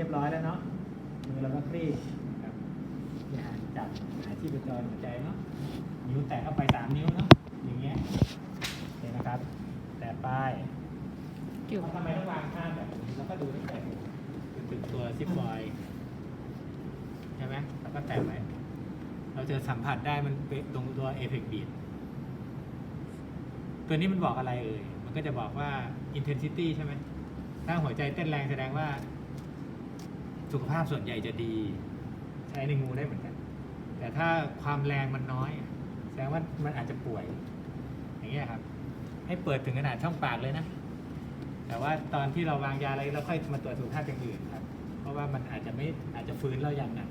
รียบร้อยแล้วเนาะมือเราก็คลี่ครับเนี่ยจับหาที่ประจรหัวใจเนาะนิ้วแตะเข้าไปสามนิ้วเนาะอย่างเงี้ยโอเคนะครับ แตะป้ายอยู่ทำไมต้องวางข้างแบบนี้แล้วก็ดูที่แตะหูถึงตัวซิปบอยใช่ไหมแล้วก็แตะไว้เราจะสัมผัสได้มันเป็นตรงตัวเอฟเฟกบีดตัวนี้มันบอกอะไรเอ่ยมันก็จะบอกว่า intensity ใช่ไหมถ้าหัวใจเต้นแรงแสดงว่า สุขภาพส่วนใหญ่จะดี ใช้ในงูได้เหมือนกัน แต่ถ้าความแรงมันน้อย แสดงว่ามันอาจจะป่วย อย่างเงี้ยครับ ให้เปิดถึงขนาดช่องปากเลยนะ แต่ว่าตอนที่เราวางยาอะไรเราค่อยมาตรวจสุขภาพอย่างอื่นครับ เพราะว่ามันอาจจะไม่อาจจะฟื้นเราอย่างหนัก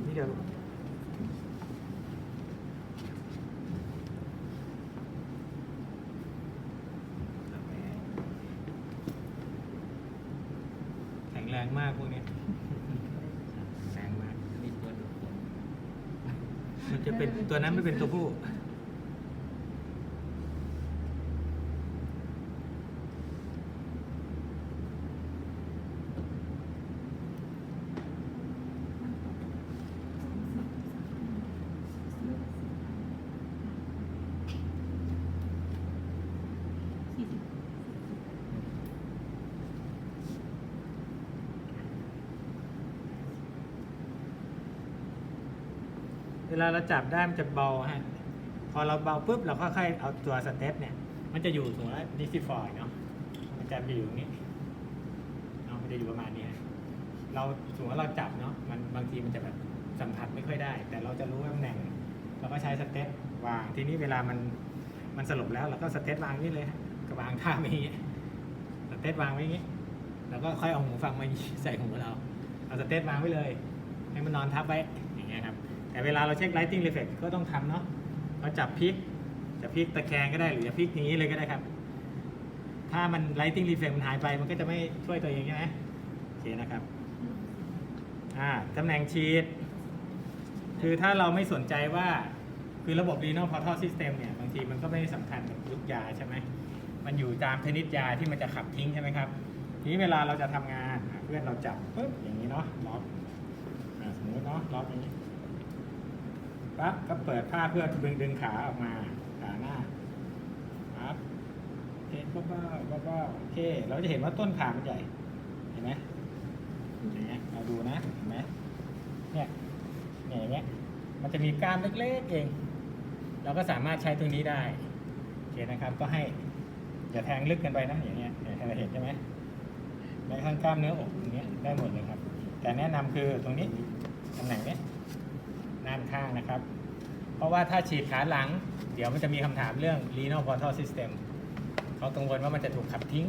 นี่ เดี๋ยวแข็งแรงมากพวกเนี้ยแรงมาก มีตัวดูดฝนมันจะเป็นตัวนั้นไม่เป็นตัวผู้ เวลาเราจับได้มันจะเบาฮะพอเราเบาปุ๊บเราค่อยๆเอาตัวสเตปเนี่ย มันจะอยู่สมมติว่าดิซิฟอยเนาะมันจะอยู่อย่างนี้เนาะมันจะอยู่ประมาณนี้เราสมมติว่าเราจับเนาะมันบางทีมันจะแบบสัมผัสไม่ค่อยได้ แต่เราจะรู้ตำแหน่งเราก็ใช้สเตปวางทีนี้เวลามันมันสลบแล้วเราก็สเตปวางนี่เลยฮะก็วางท่าไม่อย่างงี้สเตปวางไว้อย่างงี้แล้วก็ค่อยเอาหูฟังมาใส่หูเราเอาสเตปวางไว้เลย ให้มันนอนทับไว้อย่างเงี้ยครับ แต่เวลาเราเช็ค lighting reflex ก็ต้องทำเนาะเราจับพลิกจะพลิกตะแคงก็ได้หรือจะพลิกอย่างนี้เลยก็ได้ครับ ถ้ามัน lighting reflex มันหายไปมันก็จะไม่ช่วยตัวเองใช่ไหมโอเคนะครับอ่าตำแหน่งฉีดคือถ้าเราไม่สนใจว่าคือระบบ renal portal system เนี่ย บางทีมันก็ไม่ได้สำคัญกับลูกยาใช่ไหมมันอยู่ตามชนิดยาที่มันจะขับทิ้งใช่ไหมครับ ทีนี้เวลาเราจะทำงานเพื่อนเราจับปุ๊บอย่างนี้เนาะล็อกสมมติเนาะล็อกอย่างนี้ ปั๊บก็เปิดผ้าเพื่อดึงดึงขาออกมาขาหน้าปั๊บโอเคบ้าบ้าบ้าโอเค เราจะเห็นว่าต้นขามันใหญ่ เห็นไหมอย่างเงี้ยเราดูนะ เห็นไหมเนี่ยเนี่ยอย่างเงี้ยมันจะมีกล้ามเล็กๆเอง เราก็สามารถใช้ตรงนี้ได้ โอเคนะครับ ก็ให้อย่าแทงลึกกันไปนะ อย่างเงี้ยเนี่เราเห็นใช่ไหมในข้างกล้ามเนื้ออกอย่างเงี้ยได้หมดเลยครับ แต่แนะนำคือตรงนี้ตำแหน่งเนี้ย ข้างนะครับ เพราะว่าถ้าฉีดขาหลัง เดี๋ยวมันจะมีคำถามเรื่อง renal portal system เขากังวลว่ามันจะถูกขับทิ้ง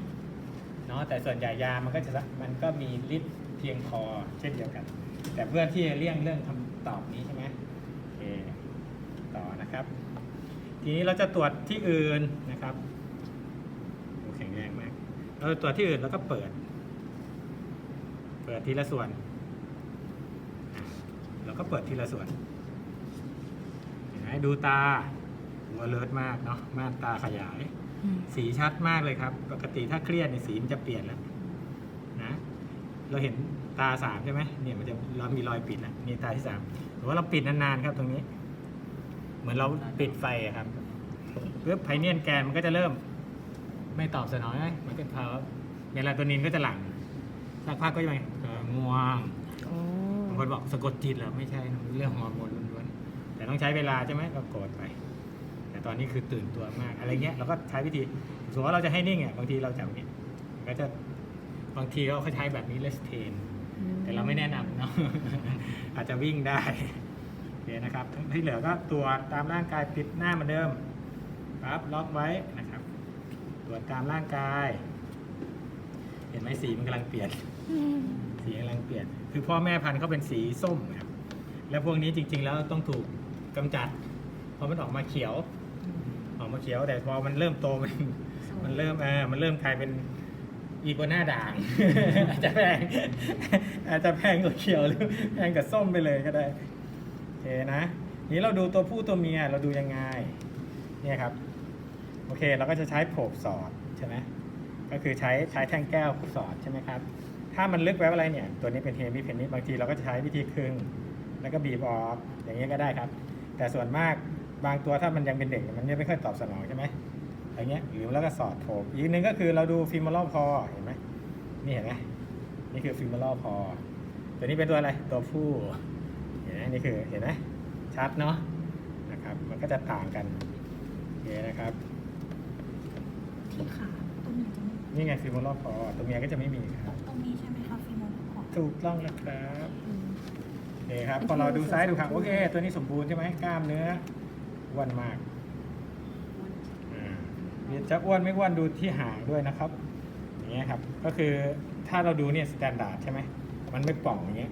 เนาะแต่ส่วนใหญ่ยามันก็จะมันก็มีฤทธิ์เพียงพอเช่นเดียวกัน แต่เพื่อที่จะเลี่ยงเรื่องคำตอบนี้ใช่ไหมโอเคต่อนะครับ ทีนี้เราจะตรวจที่อื่นนะครับโอแข็งแรงมากเราตรวจที่อื่นแล้วก็เปิด เปิดทีละส่วนเราก็เปิดทีละส่วน ดูตาหัวเลิศมากเนาะม่านตาขยายอืมสีชัดมากเลยครับ ปกติถ้าเครียดเนี่ยสีมันจะเปลี่ยนแล้วนะ เราเห็นตาสามใช่ไหมเนี่ยมันจะเรามีรอยปิดแล้วนี่ตาที่สามหรือว่าเราปิดนานๆครับตรงนี้ เหมือนเราปิดไฟอะครับเพื่อไพเนียนแกนมันก็จะเริ่ม ไม่ตอบสนองไงมันก็พาเมลาโทนินก็จะหลั่งสักพักก็จะไงเออง่วงโอ้บางคนบอกสะกดจิตเหรอไม่ใช่นะเรื่องฮอร์โมนล้วนๆ แต่ต้องใช้เวลาใช่ไหมก็กดไป แต่ตอนนี้คือตื่นตัวมากอะไรเงี้ยเราก็ใช้วิธีสมมติว่าเราจะให้นิ่งอะบางทีเราจับเนี้ยมันก็จะบางทีเราก็ใช้แบบนี้เลสเทนแต่เราไม่แนะนำเนาะอาจจะวิ่งได้โอเคนะครับทั้งที่เหลือก็ตรวจตามร่างกายปิดหน้าเหมือนเดิมปั๊บล็อกไว้นะครับตรวจตามร่างกาย เห็นไหมสีมันกำลังเปลี่ยนอืมสีกำลังเปลี่ยน คือพ่อแม่พันธุ์เขาเป็นสีส้มนะครับ แล้วพวกนี้จริง ๆ แล้วต้องถูก กำจัดเพราะมันออกมาเขียว ออกมามาเขียว แต่พอมันเริ่มโตมันมันเริ่มเออมันเริ่มกลายเป็นอีโกน่าด่าง อาจจะแพงอาจจะแพงกว่าเขียวหรือแพงกับส้มไปเลยก็ได้โอเคนะนี้เราดูตัวผู้ตัวเมียเราดูยังไงเนี่ยครับโอเคเราก็จะใช้โผบสอดใช่ไหมก็คือใช้ใช้แท่งแก้วสอดใช่ไหมครับถ้ามันลึกไว้อะไรเนี่ย ตัวนี้เป็นเฮมิเพนนิสบางทีเราก็จะใช้วิธีคลึง แล้วก็บีบออกอย่างนี้ยก็ได้ครับ แต่ส่วนมากบางตัวถ้ามันยังเป็นเด็กมันยังไม่ค่อยตอบสนองใช่ไหมอย่างเงี้ยหรือแล้วก็สอดโถกอีกหนึ่งก็คือเราดูฟิมอลพอเห็นไหมนี่เห็นไหมนี่คือฟิมอลพอตัวนี้เป็นตัวอะไรตัวผู้เห็นไหมนี่คือเห็นไหมชัดเนาะนะครับมันก็จะต่างกันโอเคนะครับที่ขาตรงนี้จะไม่นี่ไงฟิมอลพอตัวเมียก็จะไม่มีครับตรงนี้ใช่ไหมคะฟิโมของถูกต้องแล้วครับ อืมโอ เคครับ พอเราดูซ้ายดูครับโอเค ตัวนี้สมบูรณ์ใช่ไหมกล้ามเนื้ออ้วนมากอ่าจะอ้วนไม่อ้วนดูที่หางด้วยนะครับ อย่างเงี้ยครับ ก็คือถ้าเราดูเนี่ยสแตนดาร์ดใช่ไหม มันไม่ป่องอย่างเงี้ย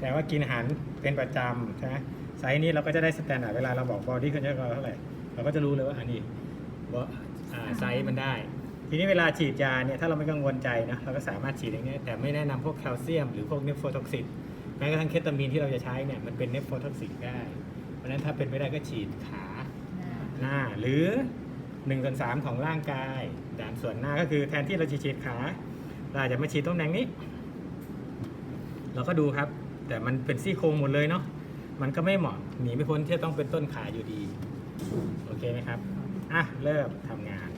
แต่ว่ากินอาหารเป็นประจำใช่ไหมไซส์นี้เราก็จะได้สแตนดาร์ดเวลาเราบอกบอดี้คอนเทนเท่าไหร่ เราก็จะรู้เลยว่าอันนี้ว่าอ่าไซส์มันได้ ทีนี้เวลาฉีดยาเนี่ยถ้าเราไม่กังวลใจนะเราก็สามารถฉีดอย่างเงี้ยแต่ไม่แนะนำพวกแคลเซียมหรือพวกเนฟโฟท็อกซิต แม้กระทั่งเคตามีนที่เราจะใช้เนี่ยมันเป็นเนฟโฟท็อกซิตได้ เพราะฉะนั้นถ้าเป็นไม่ได้ก็ฉีดขาหน้าหรือ1นึ่งส่วนสามของร่างกายด่านส่วนหน้าก็คือแทนที่เราจะฉีดขาเราอาจจะมาฉีดตรงแหน่งนี้ เราก็ดูครับ แต่มันเป็นซี่โครงหมดเลยเนาะมันก็ไม่เหมาะหนีไม่พ้นที่จะต้องเป็นต้นขาอยู่ดี โอเคไหมครับ อะ เริ่มทำงาน